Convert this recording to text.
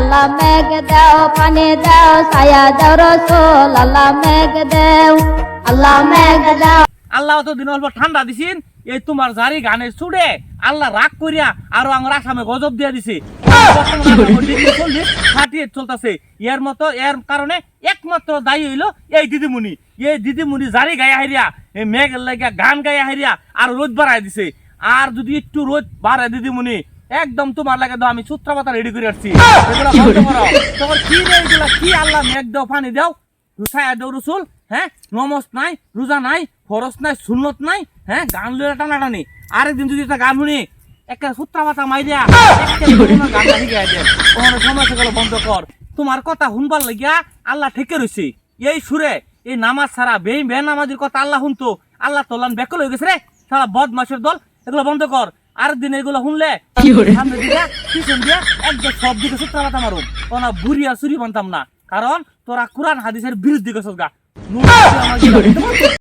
আল্লাহ মেঘ দাও, পানি দাও, ছায়া দাও, রসুল, আল্লাহ মেঘ দাও, আল্লাহ মেঘ দাও। আল্লাহ তো দিন অল্প ঠান্ডা দিছিন, এই তোমার জারি গানে ছুড়ে আল্লাহ রাগ করিয়া আরও আমার আসামে গজব দিয়া দিছে। চলতেছে। এর মতো, এর কারণে একমাত্র দায়ী হইল এই দিদিমুনি এই দিদিমুনি জারি গায়ে হাইরিয়া এই মেঘ লাগিয়া গান গায়ে হাইরিয়া আর রোদ বাড়াই দিছে। আর যদি একটু রোদ বাড়ায় দিদিমুনি একদম তোমার লাগে দাও আমি সূত্র পাতা রেডি করে আসছি। তোমার কি রে এগুলা? কি আল্লাহ মেঘ দাও পানি দাও? রুসায়া দেও রসুল হ্যাঁ? নমস নাই রোজা নাই ফরস নাই সুন্নত নাই হ্যাঁ? গান লইয়া টানাটানি। আরেকদিন যদি একটা গান শুনি একটা সূত্রা পাতা একেবারে কোনো গান সময় সেগুলো বন্ধ কর। তোমার কথা শুনবার লাগিয়া আল্লাহ ঠেকে রইছে। এই সুরে এই নামাজ ছাড়া বে বে নামাজের কথা আল্লাহ শুনতো। আল্লাহ তোলান বেকল হয়ে গেছে রে। সারা বদ মাসের দল এগুলো বন্ধ কর। আরেকদিন এগুলো শুনলে? সামনে দিয়া পিছন দিয়া একদম সব দিকে সূত্রা পাতা মারুম। ওনা বুড়ি আর চুরি বানতাম না। কারণ তোরা কোরআন হাদিসের বিরুদ্ধে গেছ গা।